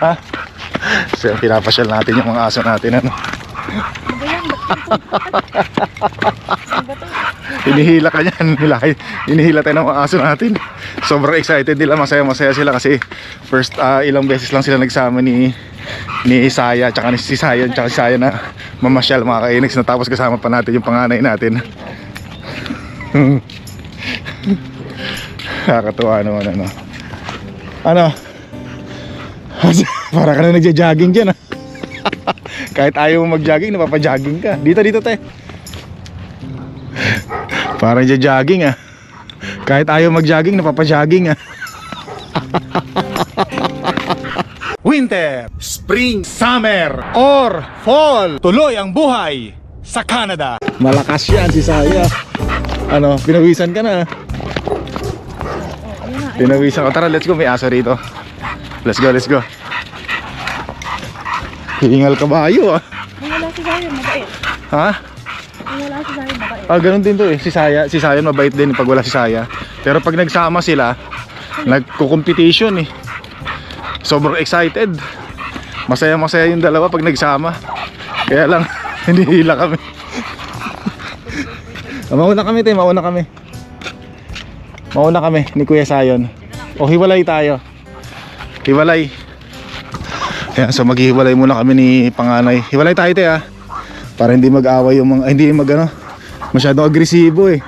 Ha? So, pinapasyal natin yung mga aso natin. Ano? Hinihila ka niyan. Hilay. Hinihila tayo ng mga aso natin. Sobrang excited nila. Masaya-masaya sila kasi first ah, ilang beses lang sila nagsama ni ni Saya tsaka ni si Sayon tsaka si Saya na mamasyal mga kainags na tapos kasama pa natin yung panganay natin. Nakakatuwa naman ano. Ano? Para ka na nagja-jogging dyan ah. Kahit ayaw mo mag-jogging, napapa-jogging ka. Dito, dito te. Parang jogging ah. Kahit ayaw mag-jogging, napapa-jogging ah. Winter, Spring, Summer, or Fall. Tuloy ang buhay sa Canada. Malakas yan si Saya. Ano, pinawisan ka na. Pinawisan ka. Tara, let's go. May aso rito. Let's go, let's go. Hingal kabayo ah. Wala si Zion, mabait. Ha? Wala si Zion, mabait. Ah, ganun din to eh. Si Saya, si Saya mabait din pag wala si Saya. Pero pag nagsama sila, nagko-competition eh. Sobrang excited. Masaya-masaya yung dalawa pag nagsama. Kaya lang, hindi hila kami. Ah, mauna kami, te. Mauna kami. Mauna kami ni Kuya Sayon. O, hiwalay tayo. Hiwalay. Ayan, so maghihiwalay muna kami ni panganay. Hiwalay tayo, te, ah. Para hindi mag-away yung mga, hindi mag, ano, masyadong agresibo, eh.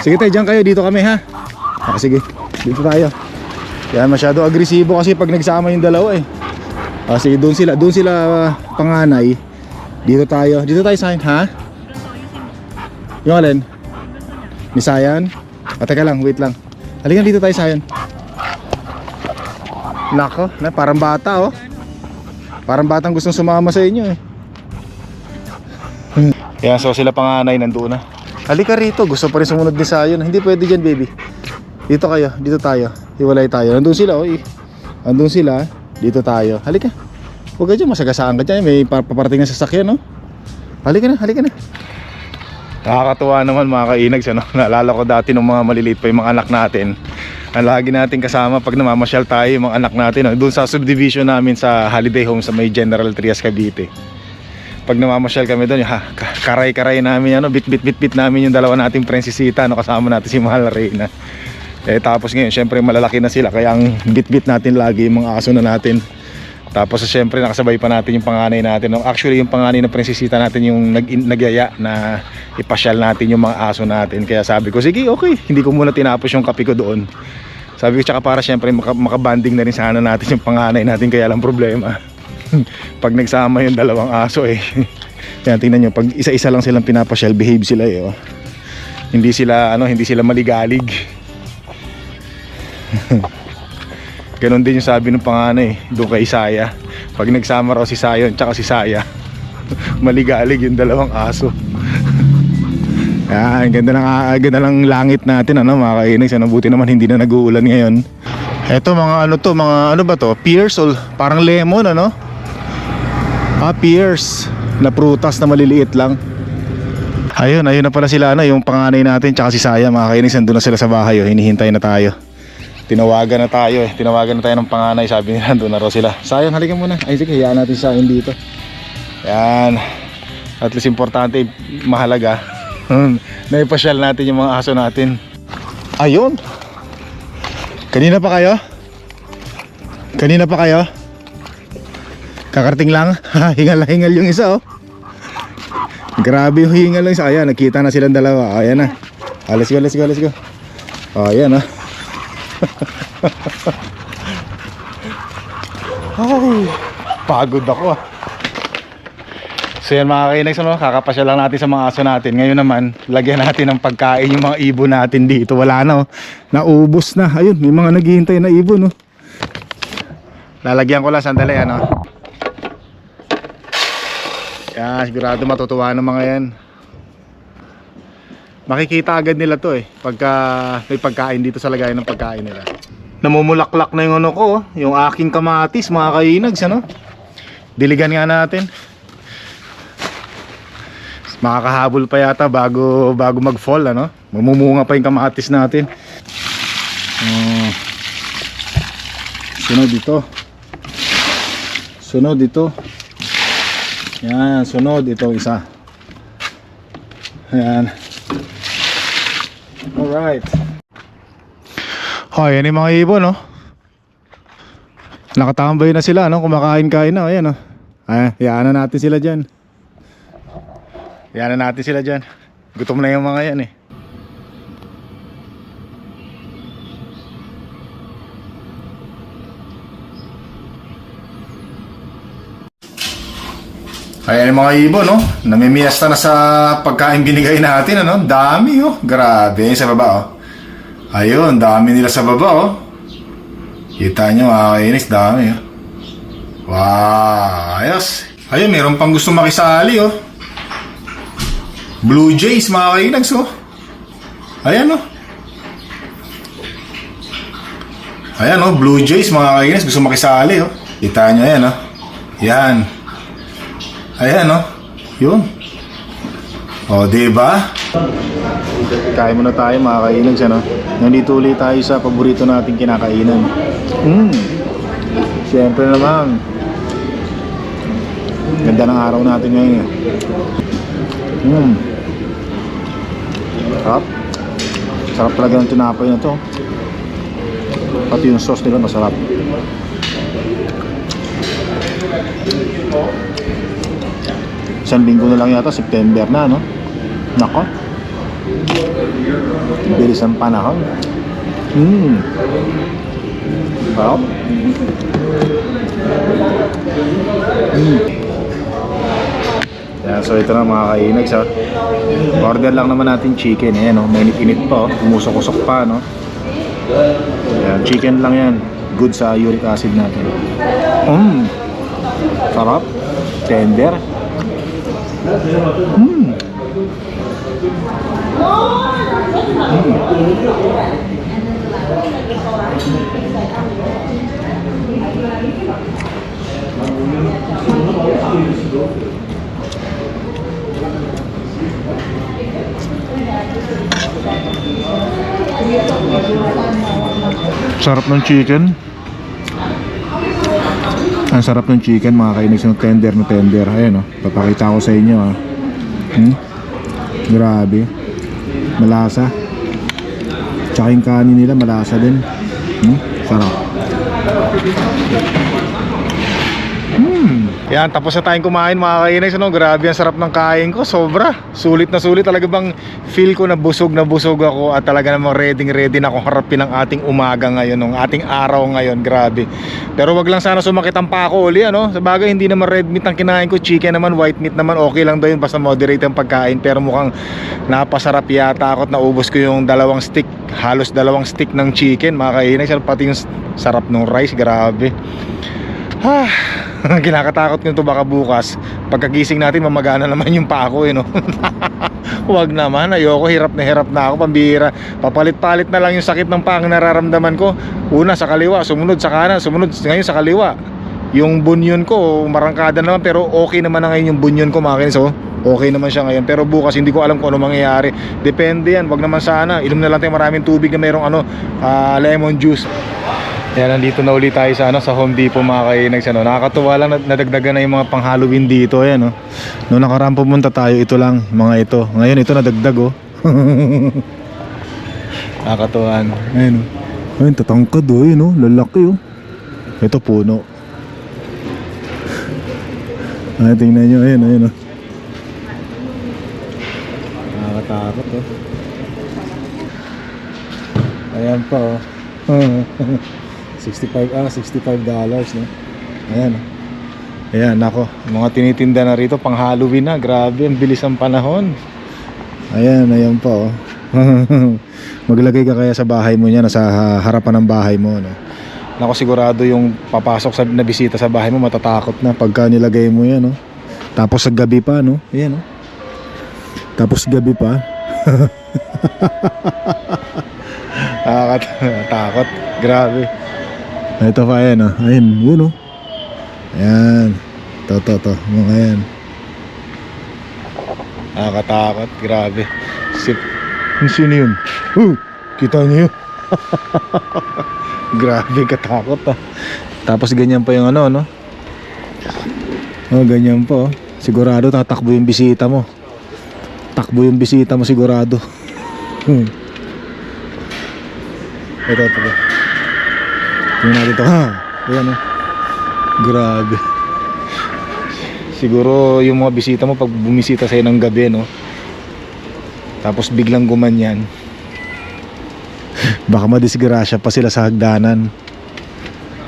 Sige, te, dyan kayo. Dito kami, ha? Ah, sige. Dito tayo. Yan, masyado agresibo kasi pag nagsama yung dalawa, eh. Ah, sige, doon sila, doon sila ah, panganay. Dito tayo. Dito tayo, Sayon, ha? Yung alin? Ni Sayan? O, teka lang, wait lang. Halika dito tayo, Sayan. Nako, na, parang bata, oh. Parang batang gustong sumama sa inyo, eh. Yan, so sila panganay nandoon na. Halika rito, gusto pa rin sumunod ni Sayon. Hindi pwede dyan, baby. Dito kayo, dito tayo. Hiwalay tayo. Nandun sila, oh. eh. Nandun sila. Dito tayo. Halika. Huwag ka dyan, masagasaan ka dyan. May pa- paparating na sasakyan, no? Halika na, halika na. Nakakatuwa naman mga kainags ano? Naalala ko dati nung mga maliliit pa yung mga anak natin Ang lagi natin kasama pag namamasyal tayo yung mga anak natin no? Doon sa subdivision namin sa holiday home sa may General Trias Cavite Pag namamasyal kami doon karay-karay namin ano, bit bit bit bit namin yung dalawa nating prinsesita no? Kasama natin si Mahal Reyna eh, Tapos ngayon syempre malalaki na sila Kaya ang bit bit natin lagi yung mga aso na natin tapos syempre nakasabay pa natin yung panganay natin. Actually yung panganay na prinsesita natin yung nag nagyaya na ipasyal natin yung mga aso natin. Kaya sabi ko, sige okay, hindi ko muna tinapos yung kape ko doon. Sabi ko tsaka para syempre maka, makabanding na rin sana natin yung panganay natin kaya lang problema. pag nagsama yung dalawang aso eh. Yan tingnan nyo, pag isa-isa lang silang pinapasyal, behave sila eh. Oh. Hindi sila ano, hindi sila maligalig. Ganon din yung sabi ng panganay doon kay Saya. Pag nagsama raw si Sayon tsaka si Saya, maligalig yung dalawang aso. Yan, ganda ng, ah, ganda ng langit natin ano mga kainags. Ano, buti naman hindi na nag-uulan ngayon. Eto mga ano to, mga ano ba to? Pears or parang lemon ano? Ah, pears na prutas na maliliit lang. Ayun, ayun na pala sila ano, yung panganay natin tsaka si Saya mga kainags. Nandun na sila sa bahay, oh. hinihintay na tayo tinawagan na tayo eh. Tinawagan na tayo ng panganay. Sabi nila, doon na raw sila. Sayang, halika muna. Ay, sige, hayaan natin sa akin dito. Yan. At least importante, mahalaga. Naipasyal natin yung mga aso natin. Ayun. Kanina pa kayo? Kanina pa kayo? Kakarating lang. hingal na hingal yung isa oh. Grabe yung hingal lang isa. Ayan, nakita na silang dalawa. Ayan na. Ah, let's go, let's go, let's go. Oh, ayan ah. Ay, pagod ako ah. So yan mga kainags, ano, kakapasya lang natin sa mga aso natin. Ngayon naman, lagyan natin ng pagkain yung mga ibon natin dito. Wala na oh. Naubos na. Ayun, may mga naghihintay na ibon oh. Lalagyan ko lang sandali ano. Yan, sigurado matutuwa ng mga yan. Makikita agad nila to eh pagka may pagkain dito sa lagayan ng pagkain nila. Namumulaklak na yung ano ko, oh, yung aking kamatis mga kainags ano. Diligan nga natin. Makakahabol pa yata bago bago mag-fall ano. Mamumunga pa yung kamatis natin. Hmm. Sunod dito. Sunod dito. Yan, sunod ito isa. Ayan. Alright. Oh, yan yung mga ibon, no? Nakatambay na sila, no? Kumakain-kain na, ayan, no? Ay, hayaan na natin sila dyan. Hayaan na natin sila dyan. Gutom na yung mga yan, eh. Ayan yung mga ibon, no? Namimiesta na sa pagkain binigay natin, ano? Dami, oh. Grabe, sa baba, oh. Ayun, dami nila sa baba, oh. Kita nyo, mga kainis, dami, oh. Wow, ayos. Ayun, meron pang gusto makisali, oh. Blue Jays, mga kainags, oh. Ayan, oh. Ayan, oh, Blue Jays, mga kainis, gusto makisali, oh. Kita nyo, ayan, oh. Yan. Ayan, no? Yun. O, di ba? Kain muna tayo mga kainags, ano? Nandito ulit tayo sa paborito nating kinakainan. Mm. Siyempre naman. Ganda ng araw natin ngayon, eh. Mm. Sarap. Sarap talaga ng tinapay na to. Pati yung sauce nila masarap. Isang linggo na lang yata, September na, no? Nako. Bilis ang panahon. Hmm. Sarap. Hmm. Yan, so ito na mga kainags ha. Order lang naman natin chicken. Ayan, no? mainit-init pa. Oh. Umusok-usok pa. No? Yan, chicken lang yan. Good sa uric acid natin. Mmm. Sarap. Tender. Mm. Sarap ng chicken. Ang sarap ng chicken mga kainis ng tender na tender. Ayan o, papakita ko sa inyo ah. Hmm? Grabe. Malasa. Tsaka yung kanin nila malasa din. Hmm? Sarap. Yan, tapos na tayong kumain mga kainis. Ano? Grabe ang sarap ng kain ko. Sobra. Sulit na sulit. Talaga bang feel ko na busog na busog ako at talaga namang ready ready na akong harapin ang ating umaga ngayon, ng ating araw ngayon. Grabe. Pero wag lang sana sumakit ang pako uli, ano? Sa bagay, hindi naman red meat ang kinain ko. Chicken naman, white meat naman. Okay lang daw yun. Basta moderate ang pagkain. Pero mukhang napasarap yata ako at naubos ko yung dalawang stick. Halos dalawang stick ng chicken. Mga kainis. Pati yung sarap ng rice. Grabe. Ah, kinakatakot ko to baka bukas pagkagising natin mamagana naman yung pako eh no. Huwag naman, ayoko hirap na hirap na ako pambira. Papalit-palit na lang yung sakit ng pang nararamdaman ko. Una sa kaliwa, sumunod sa kanan, sumunod ngayon sa kaliwa. Yung bunyon ko, marangkada naman pero okay naman na ngayon yung bunyon ko mga kinis, oh. Okay naman siya ngayon pero bukas hindi ko alam kung ano mangyayari. Depende yan, wag naman sana. Inom na lang tayo maraming tubig na mayroong ano, ah, lemon juice. Yan, nandito na ulit tayo sa, ano, sa Home Depot mga kainags. Ano. Nakakatuwa lang, nad- nadagdagan na yung mga pang Halloween dito. Ayan, oh. Noong nakaraan pumunta tayo, ito lang, mga ito. Ngayon, ito nadagdag, oh. Nakakatuwa. no. Ayan, oh. Ayun, tatangkad, oh. Ayun, oh. Lalaki, oh. Ito, puno. Ay, tingnan nyo. Ayan, ayan, oh. Nakakatakot, oh. Ayan pa, oh. 65 ah 65 dollars no. Ayan. oh. Ayan nako, mga tinitinda na rito pang Halloween na. Grabe, ang bilis ang panahon. Ayan, ayan pa oh. Maglagay ka kaya sa bahay mo niya, sa harapan ng bahay mo no. Nako sigurado yung papasok sa na bisita sa bahay mo matatakot na pagka nilagay mo yan no. Tapos sa gabi pa no. Ayan no. Tapos gabi pa. Nakakatakot. Grabe. Ito pa yan, oh. Ayun, yun, oh. Ayan. To, to, to. Mga yan. Nakakatakot. Grabe. Sip. Sino yun? Oh, kita niyo yun? Grabe katakot ah. Tapos ganyan pa yung ano, no? Oh, ganyan po. Sigurado tatakbo yung bisita mo. Takbo yung bisita mo sigurado. Hmm. ito, ito. Tingnan natin ito. Ha? Ayan oh. Grabe. Siguro yung mga bisita mo pag bumisita sa'yo ng gabi, no? Tapos biglang gumanyan. Baka madisgrasya pa sila sa hagdanan.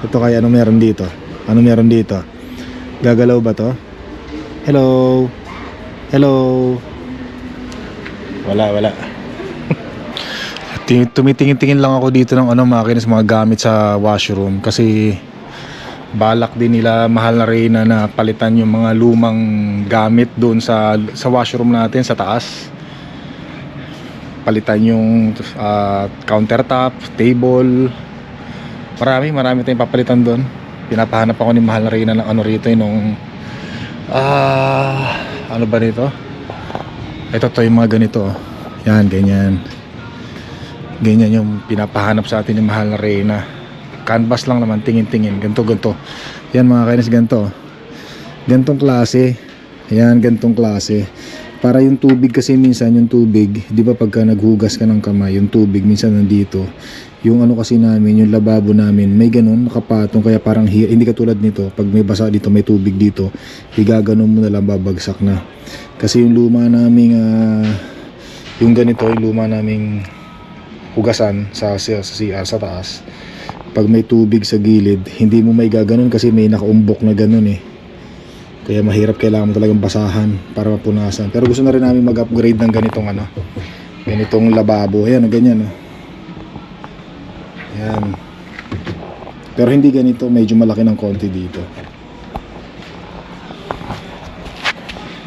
Ito kaya ano meron dito? Ano meron dito? Gagalaw ba to? Hello? Hello? Wala, wala. Ting- Tumitingin-tingin lang ako dito ng ano makinis mga gamit sa washroom kasi balak din nila mahal na Reyna na palitan yung mga lumang gamit doon sa sa washroom natin sa taas. Palitan yung ah, countertop, table. Marami, marami tayong papalitan doon. Pinapahanap ako ni mahal na Reyna ng ano rito yung nung ah ano ba nito ito to yung mga ganito. Yan, ganyan. Ganyan yung pinapahanap sa atin ni mahal na Reyna. Canvas lang naman tingin-tingin. Ganto ganto yan mga kainis ganto gantong klase. Yan gantong klase. Para yung tubig kasi minsan yung tubig di ba pagka naghugas ka ng kamay yung tubig minsan nandito yung ano kasi namin yung lababo namin may ganun nakapatong. Kaya parang hi- hindi katulad nito pag may basa dito may tubig dito igaganon mo na lang babagsak na. Kasi yung luma naming ah, yung ganito yung luma naming hugasan sa, sa, sa CR sa taas pag may tubig sa gilid hindi mo may gaganon kasi may nakaumbok na ganon eh. Kaya mahirap kailangan mo talagang basahan para mapunasan. Pero gusto na rin namin mag-upgrade ng ganitong ano ganitong lababo. Ayan ganyan oh. Ayan. Pero hindi ganito, medyo malaki ng konti dito.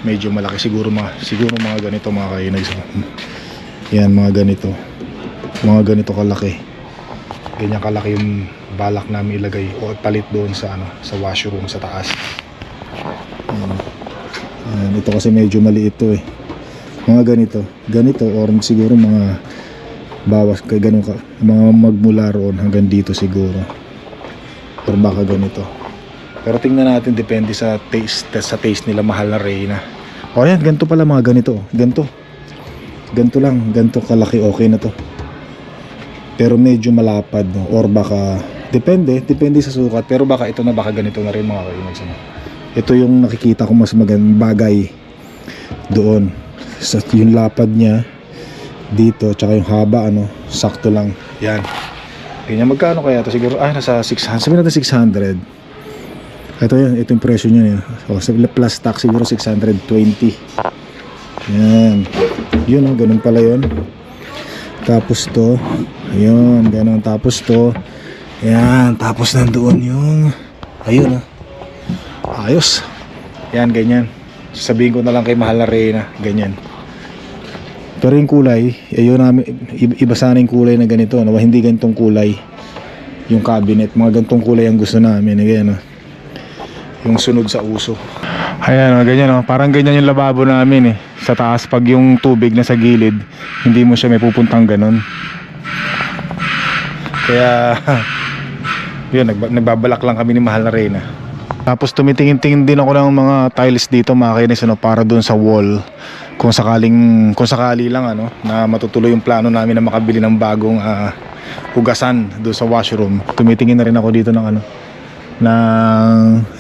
Medyo malaki siguro mga siguro mga ganito mga kainags. Yan mga ganito. Mga ganito kalaki. Ganyan kalaki yung balak namin ilagay o palit doon sa ano, sa washroom sa taas. Ayan. Ayan, ito kasi medyo maliit to eh. Mga ganito, ganito or siguro mga bawas kay ganun ka. Mga magmula roon hanggang dito siguro. Or baka ganito. Pero tingnan natin depende sa taste sa taste nila mahal na Reyna. O yan ganito pala mga ganito ganito. Ganito lang ganito kalaki okay na to. Pero medyo malapad no? or baka depende depende sa sukat. Pero baka ito na baka ganito na rin mga kaimags ano. ito yung nakikita ko mas magandang bagay doon. Sa yung lapad niya dito tsaka yung haba ano sakto lang. Yan. Ganyan magkano kaya to siguro? Ah nasa 600 sabihin natin 600 ito yan ito yung presyo niya yan o, sa plus tax siguro 620 yan. Yun o ganun pala yun. Tapos to ayun ganun. Tapos to yan tapos nandoon yung ayun o ayos. Yan ganyan. Sabihin ko na lang kay mahal na Reyna ganyan pero yung kulay, ayun namin, iba sana yung kulay na ganito, no? hindi ganitong kulay. Yung cabinet, mga ganitong kulay ang gusto namin, again, no? yung sunod sa uso. Ayan, no, ganyan, no? parang ganyan yung lababo namin eh. Sa taas, pag yung tubig na sa gilid, hindi mo siya may pupuntang ganon. Kaya, yun, nagba- nagbabalak lang kami ni Mahal na Reyna. Tapos tumitingin-tingin din ako ng mga tiles dito mga kainis ano, para doon sa wall kung sakaling kung sakali lang ano na matutuloy yung plano namin na makabili ng bagong ah, hugasan doon sa washroom. Tumitingin na rin ako dito ng ano na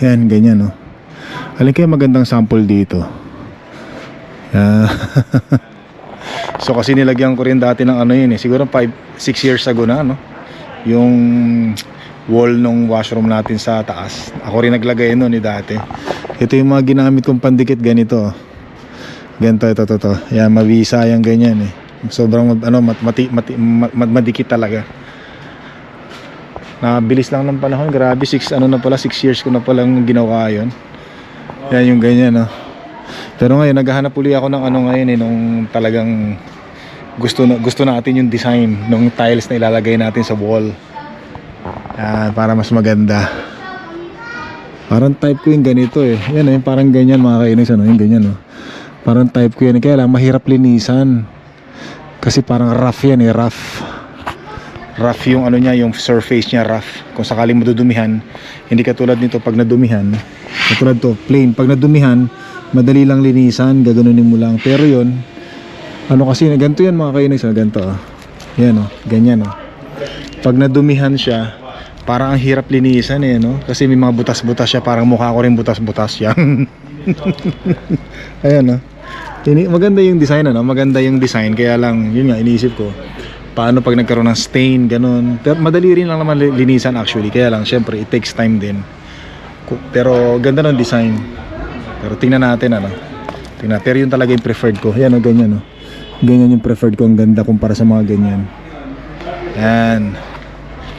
yan ganyan no. Alin kaya magandang sample dito. Ah. so kasi nilagyan ko rin dati ng ano yun eh siguro 5 6 years ago na no. Yung wall nung washroom natin sa taas. Ako rin naglagay nun ni dati. Ito yung mga ginamit kong pandikit ganito. Ganito, ito, ito, ito. Yan, mabisa yung ganyan eh. Sobrang, ano, mat, mati, mati, mat, madikit talaga. Nabilis lang ng panahon. Grabe, 6, ano na pala, 6 years ko na palang ginawa yon Yan yung ganyan, no. Pero ngayon, naghahanap uli ako ng ano ngayon eh, nung talagang gusto na, gusto natin yung design ng tiles na ilalagay natin sa wall. Yan, para mas maganda. Parang type ko yung ganito eh. Yan eh, parang ganyan mga kainis, ano, yung ganyan, no. Parang type ko yan. Kaya lang, mahirap linisan. Kasi parang rough yan eh, rough. rough yung ano niya, yung surface niya rough. Kung sakaling madudumihan, hindi katulad nito pag nadumihan. Katulad to, plain. Pag nadumihan, madali lang linisan, gaganunin mo lang. Pero yon ano kasi, ganito yan mga kainis, ganito ah. Yan oh, ganyan oh. Pag nadumihan siya, parang ang hirap linisan eh, no? Kasi may mga butas-butas siya, parang mukha ko rin butas-butas yan. Ayan oh. Ini maganda yung design ano, maganda yung design kaya lang yun nga iniisip ko paano pag nagkaroon ng stain ganun. Pero madali rin lang naman li- linisan actually kaya lang syempre it takes time din. Pero ganda ng design. Pero tingnan natin ano. Tingnan, pero yun talaga yung preferred ko. Yan o, ganyan o. Ganyan yung preferred ko. Ang ganda kumpara sa mga ganyan. Yan.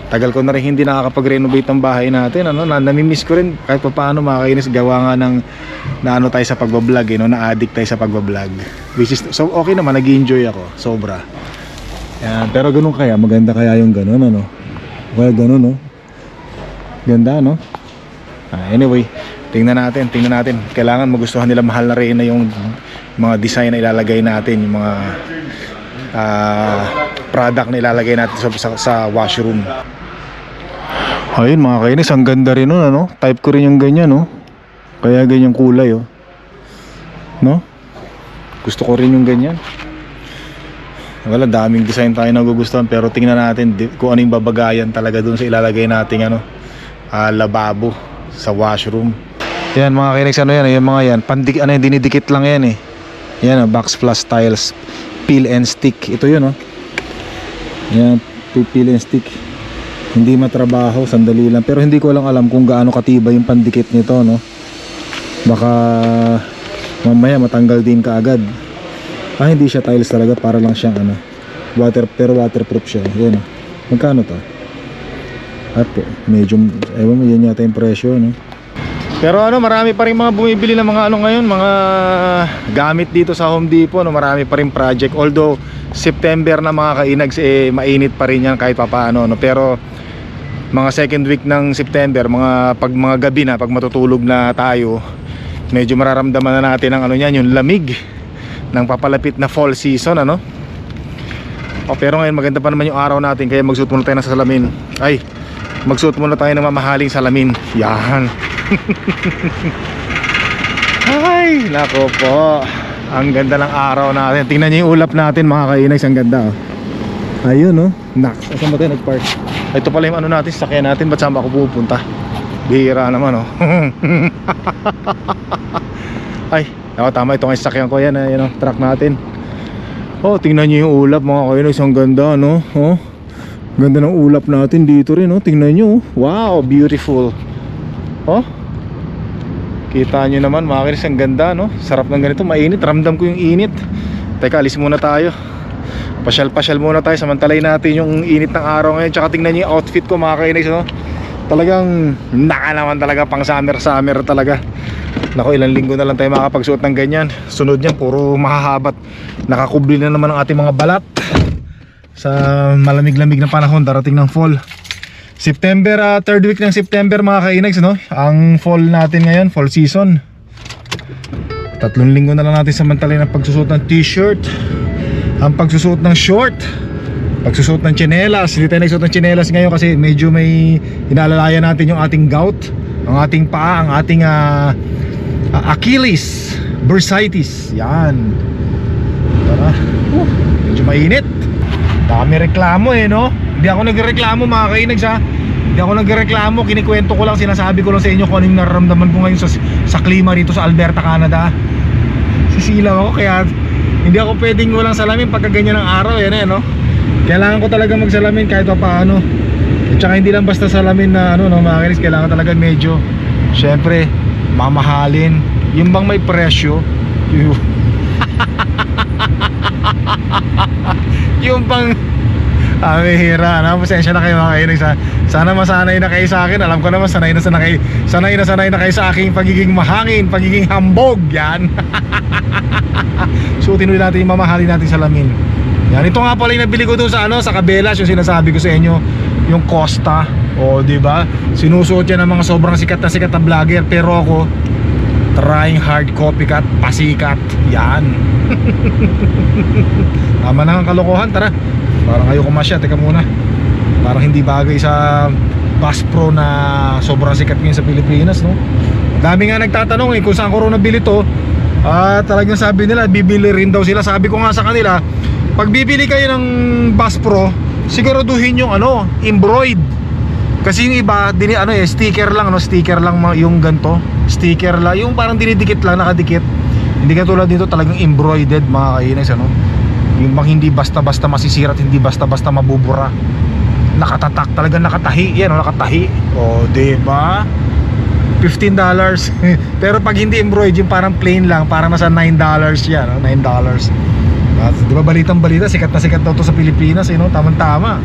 Tagal ko na rin hindi nakakapag-renovate ng bahay natin. Ano, na, namimiss ko rin kahit pa paano makakainis gawa nga ng na ano tayo sa pagbablog, eh, no? na-addict tayo sa pagbablog. Which is, so okay naman, nag enjoy ako. Sobra. Yan. Pero ganun kaya, maganda kaya yung ganun, ano? Well, ganun, no? Ganda, no? Ah, anyway, tingnan natin, tingnan natin. Kailangan magustuhan nila mahal na rin na yung mga design na ilalagay natin, yung mga ah, product na ilalagay natin sa, sa, sa washroom. Ayun mga kainis, ang ganda rin nun, ano? Type ko rin yung ganyan, no? Kaya ganyang kulay, oh. No? Gusto ko rin yung ganyan. Wala, daming design tayo nagugustuhan pero tingnan natin kung ano yung babagayan talaga dun sa ilalagay nating ano, ah, lababo sa washroom. Yan mga kainex, ano yan, yung mga yan, pandik, ano yan, dinidikit lang yan eh. Yan, oh, box plus tiles, peel and stick. Ito yun, oh. Yan, peel and stick. Hindi matrabaho, sandali lang. Pero hindi ko lang alam kung gaano katibay yung pandikit nito, no. Baka mamaya matanggal din kaagad. Ah, hindi siya tiles talaga, para lang siyang ano. Water, pero waterproof siya. Yan, oh. Magkano to? At medyo, ewan mo, yan yata yung presyo, no? Pero ano, marami pa rin mga bumibili ng mga ano ngayon, mga gamit dito sa Home Depot, no? Marami pa rin project. Although, September na mga kainags, eh, mainit pa rin yan kahit papaano, no? Pero, mga second week ng September, mga pag mga gabi na, pag matutulog na tayo, medyo mararamdaman na natin ang ano niyan, yung lamig ng papalapit na fall season, ano? O, pero ngayon maganda pa naman yung araw natin kaya magsuot muna tayo ng salamin. Ay, magsuot muna tayo ng mamahaling salamin. Yan. Ay, nako po. Ang ganda ng araw natin. Tingnan niyo yung ulap natin mga kainags. Ang ganda oh. Ayun oh. Nak, saan ba tayo nag-park? Ito pala yung ano natin, sakyan natin. Ba't saan ba ako pupunta? Bihira naman oh. Ay, ako tama. Ito nga sakyan ko yan. Ayan oh, truck natin. Oh, tingnan niyo yung ulap mga kainags. Ang ganda no. Oh. Ganda ng ulap natin dito rin oh. Tingnan niyo. oh. Wow, beautiful. Oh. Kita nyo naman mga kinis, ang ganda no Sarap ng ganito, mainit, ramdam ko yung init Teka, alis muna tayo Pasyal-pasyal muna tayo, samantalay natin yung init ng araw ngayon. Tsaka tingnan nyo yung outfit ko mga kinis no? Talagang naka naman talaga pang summer-summer talaga. Nako, ilang linggo na lang tayo makapagsuot ng ganyan. Sunod yan, puro mahahabat. Nakakubli na naman ang ating mga balat. Sa malamig-lamig na panahon, darating ng fall. September, ah, third week ng September mga kainags, no? Ang fall natin ngayon, fall season. Tatlong linggo na lang natin samantalay ng pagsusuot ng t-shirt. Ang pagsusuot ng short. Pagsusuot ng tsinelas. Hindi tayo nagsuot ng tsinelas ngayon kasi medyo may inaalalayan natin yung ating gout. Ang ating paa, ang ating ah, ah, Achilles. Bursitis. Yan. Tara. Uh, medyo mainit. Dami reklamo eh, no? Hindi ako nagreklamo mga kainags ha. Hindi ako nagreklamo, kinikwento ko lang, sinasabi ko lang sa inyo kung anong nararamdaman ko ngayon sa, sa klima dito sa Alberta, Canada. Sisilaw ako kaya hindi ako pwedeng walang salamin pagka ganyan ang araw, yan eh, no? Kailangan ko talaga magsalamin kahit pa paano. At saka hindi lang basta salamin na ano, no, mga kainis, kailangan talaga medyo, syempre, mamahalin. Yung bang may presyo, yung bang Ah, hira na. Pasensya na kayo mga kainig. Sa- Sana masanay na kayo sa akin. Alam ko naman sanay na sanay, sanay na sanay na kayo sa aking pagiging mahangin, pagiging hambog. Yan. Suotin ulit natin yung mamahalin natin sa lamin. Yan. Ito nga pala yung nabili ko doon sa ano, sa Cabelas, yung sinasabi ko sa inyo, yung Costa. O, di ba? Sinusuot yan ng mga sobrang sikat na sikat na vlogger. Pero ako, trying hard copycat, pasikat. Yan. Tama na ang kalokohan, tara. Parang ayaw kumasya, teka muna. Parang hindi bagay sa Bass Pro na sobrang sikat ngayon sa Pilipinas, no? Dami nga nagtatanong eh kung saan ko rin nabili to. Ah, talagang sabi nila bibili rin daw sila. Sabi ko nga sa kanila, pag bibili kayo ng Bass Pro, siguraduhin yung ano, embroid. Kasi yung iba, dini, ano eh, sticker lang, no? Sticker lang yung ganto. Sticker lang, yung parang dinidikit lang, nakadikit. Hindi katulad dito talagang embroided mga kainis, ano? Yung bang hindi basta-basta masisira at hindi basta-basta mabubura. Nakatatak, talagang nakatahi. Yan, oh, nakatahi. O, oh, diba? $15 Pero pag hindi embroidered, yung parang plain lang, parang nasa $9 yan, no? $9 At, di ba balitang balita, sikat na sikat daw to sa Pilipinas, eh, no? Tamang-tama.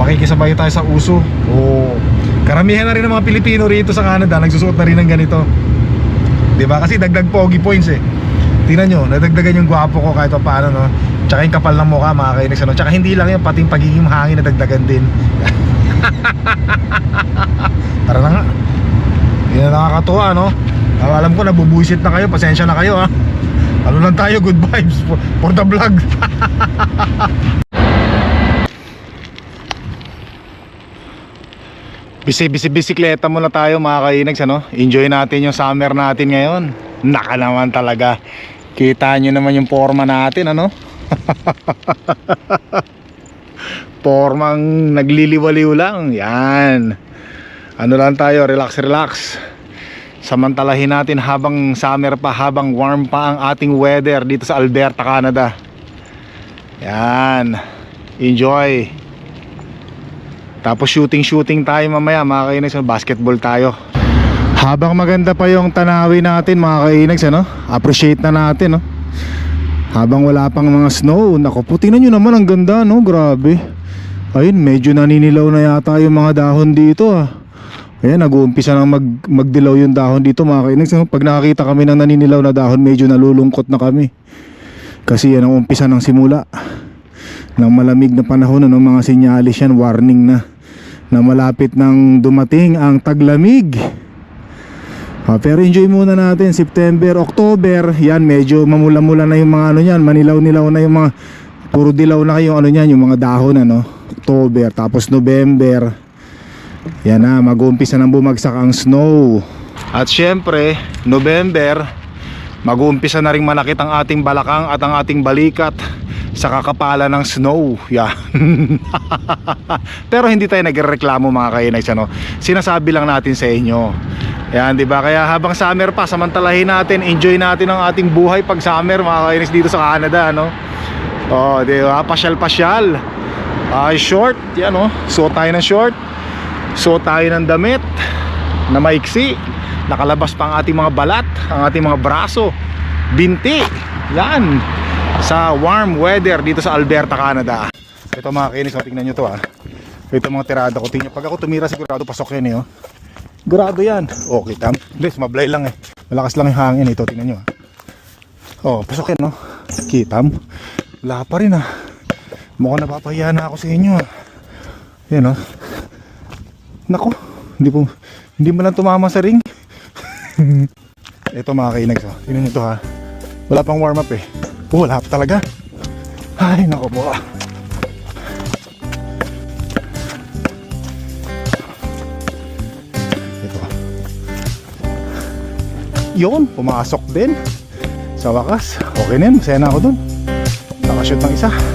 Makikisabay tayo sa uso. O, karamihan na rin ng mga Pilipino rito sa Canada, nagsusuot na rin ng ganito. Di ba? Kasi dagdag pogi points eh. Tingnan nyo, nadagdagan yung gwapo ko kahit pa paano, no? Tsaka yung kapal ng mukha, mga kainis, ano? Tsaka hindi lang yun, pati yung pagiging hangin nadagdagan din. Tara na nga. Hindi na nakakatuwa, no? Alam ko, nabubuisit na kayo. Pasensya na kayo, ha? Ano lang tayo, good vibes for, for the vlog. Bisi, bisi, bisikleta muna tayo mga kainags, ano? Enjoy natin yung summer natin ngayon. Naka naman talaga. Kita nyo naman yung forma natin, ano? Formang nagliliwaliw lang. Yan. Ano lang tayo, relax, relax. Samantalahin natin habang summer pa, habang warm pa ang ating weather dito sa Alberta, Canada. Yan. Enjoy. Tapos shooting-shooting tayo mamaya mga kainags, basketball tayo. Habang maganda pa yung tanawin natin mga kainags, ano? Appreciate na natin, no? Habang wala pang mga snow, naku po, tingnan nyo naman ang ganda, no? Grabe. Ayun, medyo naninilaw na yata yung mga dahon dito, ah. Ayan, nag-uumpisa nang mag, magdilaw yung dahon dito mga kainags. Pag nakakita kami ng naninilaw na dahon, medyo nalulungkot na kami. Kasi yan ang umpisa ng simula ng malamig na panahon ano, mga sinyalis yan, warning na na malapit nang dumating ang taglamig. Ah, pero enjoy muna natin September, October, yan medyo mamula-mula na yung mga ano niyan, manilaw-nilaw na yung mga puro dilaw na yung ano niyan, yung mga dahon ano. October, tapos November. Yan na, mag-uumpisa nang bumagsak ang snow. At syempre, November, mag-uumpisa na rin manakit ang ating balakang at ang ating balikat sa kakapala ng snow. Yan. Pero hindi tayo nagreklamo mga kainags ano. Sinasabi lang natin sa inyo. Yan, 'di ba? Kaya habang summer pa, samantalahin natin, enjoy natin ang ating buhay pag summer mga kainags dito sa Canada, no? Oh, 'di ba? Pasyal-pasyal. Ay, short, yan oh. Suot tayo ng short. Suot tayo ng damit na maiksi. Nakalabas pa ang ating mga balat, ang ating mga braso, binti. Yan sa warm weather dito sa Alberta, Canada. Ito mga kinis, oh, tingnan nyo to ah. Ito mga tirada ko. Tingnan, pag ako tumira sigurado pasok yan eh. Oh. Sigurado yan. Okay, tam. Please, mablay lang eh. Malakas lang yung hangin ito. Tingnan nyo ah. Oh, pasok yan no. Kitam. Wala pa rin ah. Mukhang napapahiya na ako sa inyo ah. Yan oh. Nako. Hindi po, hindi mo lang tumama sa ring. ito mga kainags oh. Tingnan nyo to ha. Wala pang warm up eh. Oh, wala talaga. Ay, nako po. Ito. Yun, pumasok din. Sa wakas, okay na yun. Masaya na ako dun. Nakashoot ng isa.